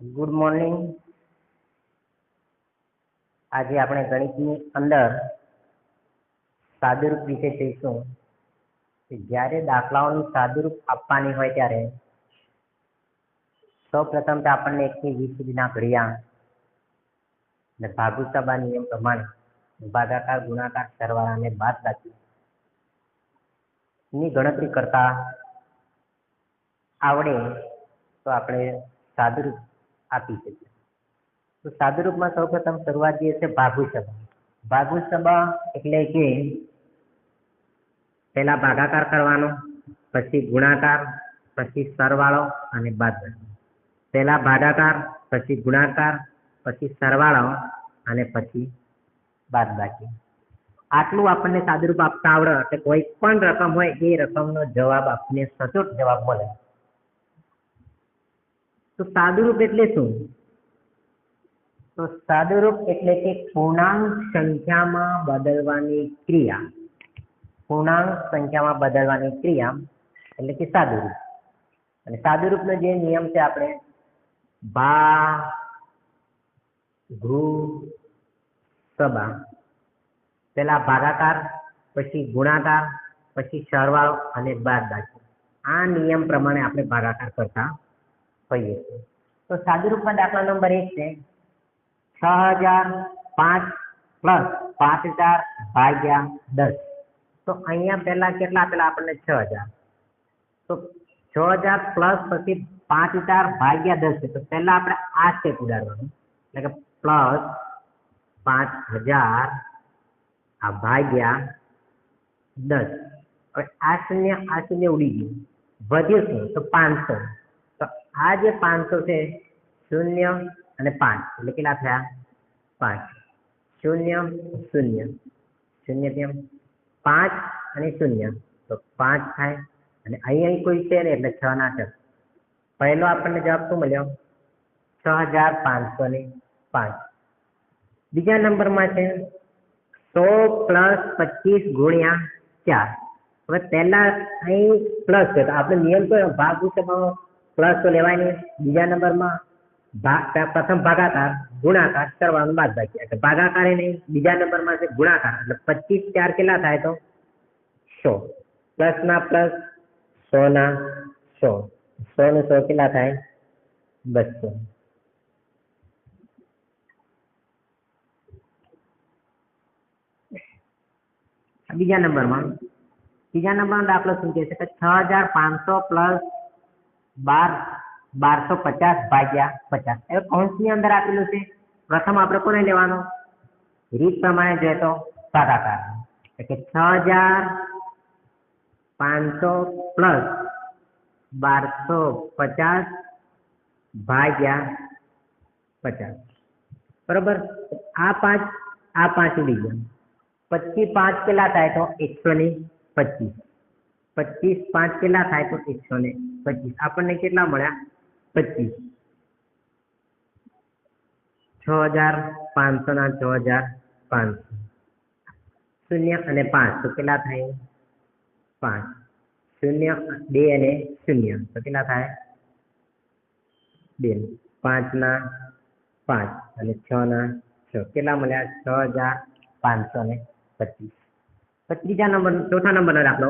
Good morning આજે આપણે ગણિતની અંદર સાદુરૂપ વિશે જોઈશું કે જ્યારે દાખલાઓની સાદુરૂપ આપવાની હોય ત્યારે સૌ પ્રથમ તો આપણને એકથી વીસ સુધીના ઘડિયા અને ભાગુસભા નિયમ પ્રમાણે ભાગાકાર, ગુણાકાર સરવાળા અને બાદબાકી ની ગણતરી કરતા આવડે તો આપણે સાદુરૂપ આપી શકીએ તો સાદુરૂપમાં સૌપ્રથમ શરૂઆત જે છે ભાગુસભા ભાગુસભા એટલે કે પહેલા ભાગાકાર કરવાનો, પછી ગુણાકાર, પછી સરવાળો અને બાદબાકી. પહેલા ભાગાકાર, પછી ગુણાકાર, પછી સરવાળો અને પછી બાદબાકી. આટલું આપણને સાદુરૂપ આપતા આવડે, એટલે કોઈ પણ રકમ હોય, એ રકમનો જવાબ આપણને સચોટ જવાબ મળે. તો સાદુરૂપ એટલે શું? તો સાદુરૂપ એટલે કે પૂર્ણાંક સંખ્યામાં બદલવાની ક્રિયા. પૂર્ણાંક સંખ્યામાં બદલવાની ક્રિયા એટલે કે સાદુરૂપ. અને સાદુરૂપનો જે નિયમ છે આપણે, ભા ગૃહ સબા પેલા ભાગાકાર, પછી ગુણાકાર, પછી સરવાળો અને બાદબાકી. આ નિયમ પ્રમાણે આપણે ભાગાકાર કરતા હોઈએ છીએ તો સાદુરૂપમાં દાખલા નંબર એક છે છ હજાર પાંચ પ્લસ પાંચ હજાર ભાગ્યા દસ તો અહીંયા પહેલા કેટલા આપેલા આપણને છ હજાર તો છ હજાર પ્લસ પછી પાંચ હજાર ભાગ્યા દસ છે તો પહેલા આપણે આ સ્ટેપ ઉડાડવાનું એટલે કે પ્લસ પાંચ હજાર આ ભાગ્યા દસ હવે આ શૂન્ય આ શૂન્ય ઉડી ગયું વધ્યું શું તો પાંચસો તો આ જે પાંચસો છે, શૂન્ય અને પાંચ. એટલે કેટલા થયા? પાંચ. શૂન્ય શૂન્ય. શૂન્ય કેમ? પાંચ અને શૂન્ય. તો પાંચ થાય. અને અહીં કોઈ છે ને એટલે છ ના છ પહેલો આપણને જવાબ શું મળ્યો? છ હજાર પાંચસો ને પાંચ. બીજા નંબરમાં છે, સો પ્લસ પચીસ ગુણ્યા ચાર. હવે પહેલા અહીં પ્લસ છે, તો આપણે નિયમ તો ભાગ ઉત્સવમાં પ્લસ તો લેવાય નહીં બીજા નંબરમાં ભાગ પ્રથમ ભાગાકાર ગુણાકાર કરવાનું બાદ બાકી એટલે ભાગાકાર એ નહીં બીજા નંબરમાં છે ગુણાકાર એટલે પચીસ ચાર કેટલા થાય તો સો પ્લસ ના પ્લસ સો ના સો સો ને સો કેટલા થાય બસો બીજા નંબરમાં બીજા નંબરનો દાખલો શું કહે છે કે છ હજાર પાંચસો પ્લસ બાર, બારસો પચાસ ભાગ્યા પચાસ. એ કૌંસની અંદર આપેલું છે. પ્રથમ આપણે કોને લેવાનો? રીત પ્રમાણે જોઈએ તો ભાગાકાર એટલે છ હજાર પાંચસો પ્લસ બારસો પચાસ ભાગ્યા પચાસ. બરોબર? આ પાંચ આ પાંચ ઉડી પચીસ પાંચ કેટલા થાય તો એકસો ને પચીસ. પચીસ પાંચ કેટલા થાય તો એકસો ને પચીસ. આપણને કેટલા મળ્યા? પચીસ. છ હજાર પાંચસો ના છ હજાર પાંચસો. શૂન્ય અને પાંચ. તો કેટલા થાય? પાંચ. શૂન્ય, બે અને શૂન્ય. તો કેટલા થાય? બે. પાંચ ના પાંચ અને છ ના છ. કેટલા મળ્યા? છ હજાર પાંચસો ને પચીસ. ત્રીજા નંબર, ચોથા નંબરનો દાખલો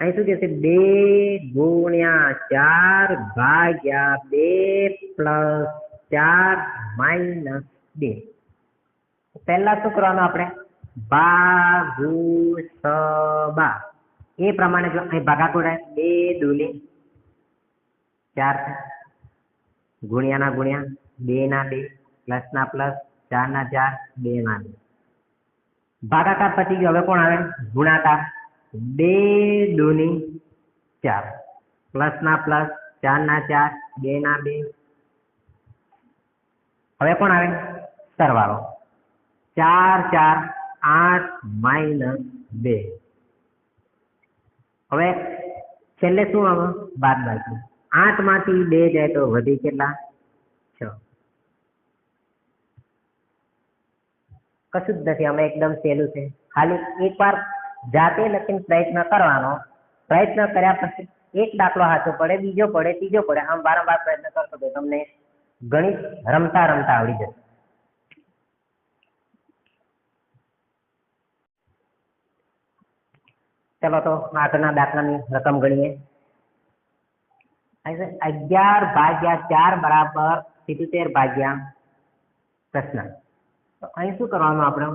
અહીં શું કહેશે બે ગુણ્યા ચાર ભાગ્યા બે પ્લસ ચાર માઇનસ બે. પહેલા શું કરવાનું આપણે? ભાગુસબા એ પ્રમાણે જો અહીં ભાગાકાર બે દુની ચાર ગુણ્યા ના ગુણ્યા બે ના બે પ્લસ ના પ્લસ ચાર ના ચાર બે ના બે. ભાગાકાર પછી હવે કોણ આવે? ગુણાકાર. બે દુની ચાર. પ્લસ ના પ્લસ, ચાર ના ચાર, બે ના બે. હવે કોણ આવે? સરવાળો ચાર ચાર, આઠ માઇનસ બે. હવે છેલ્લે શું આવે? બાદ બાકી. આઠમાંથી બે જાય તો વધી કેટલા? છ. કશું જ નથી અમે એકદમ સહેલું છે. ખાલી એકવાર જાતે લખીને પ્રયત્ન કરવાનો. પ્રયત્ન કર્યા પછી એક દાખલો સાચો પડે, બીજો પડે, ત્રીજો પડે. આમ વારંવાર પ્રયત્ન કરશો તો તમને ગણિત રમતા રમતા આવડી જશે. ચલો તો આગળના દાખલાની રકમ ગણીએ. અગિયાર ભાગ્યા ચાર બરાબર સિત્તેર ભાગ્યા પ્રશ્ન. તો અહીં શું કરવાનું આપણે?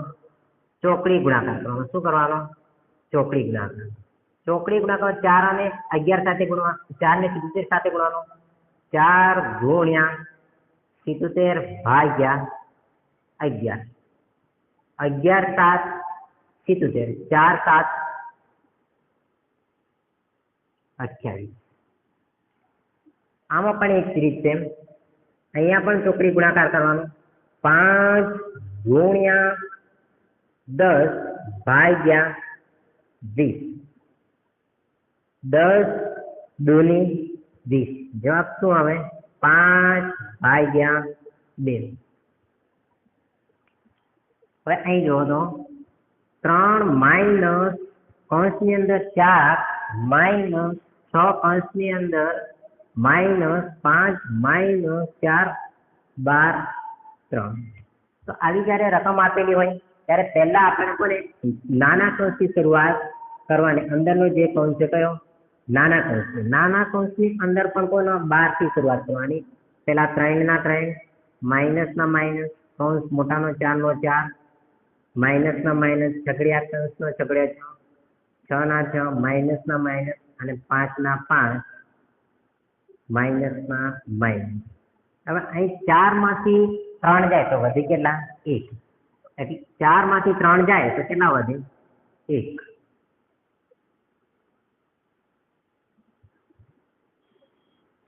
ચોકડી ગુણાકાર કરવાનો. શું કરવાનો? ચોકડી ગુણાકાર ચોકડી ગુણાકાર ચાર અને અગિયાર સાથે ગુણવા ચાર ને સિત્તેર સાથે ગુણવાનો. ચાર ગુણ્યા સિત્તેર ભાગ્યા અગિયાર. અગિયાર સાત સિત્તેર. ચાર સાત અઠ્યાવીસ. આમાં પણ એક રીત છે અહીંયા પણ ચોકડી ગુણાકાર કરવાનો. પાંચ ગુણ્યા દસ ભાગ્યા વીસ. દસ દુની વીસ. જવાબ શું આવે? પાંચ ભાગ્યા બે. હવે અહીં જુઓ તો, ત્રણ માઇનસ કૌંસની અંદર ચાર માઇનસ છ કૌંસની અંદર માઇનસ પાંચ માઇનસ ચાર, બાર, ત્રણ. તો આવી જ્યારે રકમ આપેલી હોય, ત્યારે પહેલા આપણે કોને નાના કૌંસની શરૂઆત કરવાની અંદરનો જે કૌંસ છે કયો? નાના કૌંસ નાના કૌંસની અંદર પણ કોનો? બારથી શરૂઆત કરવાની. પેલા ત્રણના ત્રણ, માઇનસના માઇનસ, કૌંસ મોટાનો ચારનો ચાર, માઇનસના માઇનસ, છગડિયા કૌંસનો છગડિયા છ ના છ, માઇનસના માઇનસ અને પાંચના પાંચ, માઇનસના માઇનસ. હવે અહીં ચારમાંથી ત્રણ જાય તો વધે કેટલા? એક. એટલે ચારમાંથી ત્રણ જાય તો કેટલા વધે? એક.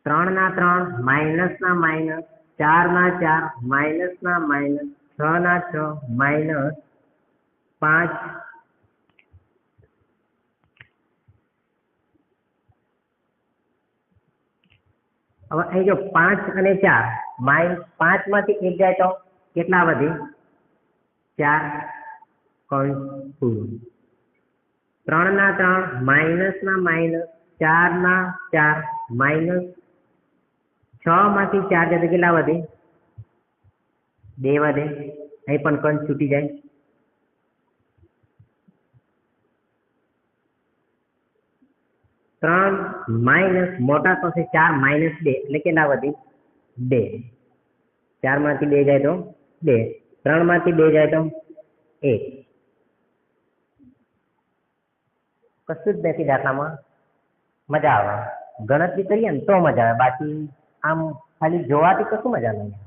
ત્રણ ના ત્રણ, માઇનસ ના માઇનસ, ચાર ના ચાર, માઇનસ ના માઇનસ, છ ના છ, માઇનસ પાંચ. હવે અહીં જો પાંચ અને ચાર, માઇનસ પાંચમાંથી એક જાય તો કેટલા વધે? ચાર કૌંસ ત્રણ ના ત્રણ, માઇનસ ના માઇનસ, ચાર ના ચાર, માઇનસ છ માંથી ચાર જતા કેટલા વધે? બે વધે. અહીં પણ કંસ છૂટી જાય. ત્રણ માઇનસ મોટા પાસે ચાર માઇનસ બે. એટલે કેટલા વધી? બે. ચારમાંથી બે જાય તો બે. ત્રણમાંથી બે જાય તો એક. કશું જ નથી દાખલામાં. મજા આવે. ગણતરી કરીએ ને તો મજા આવે. બાકી આમ ખાલી જોવાથી કશું મજા નહીં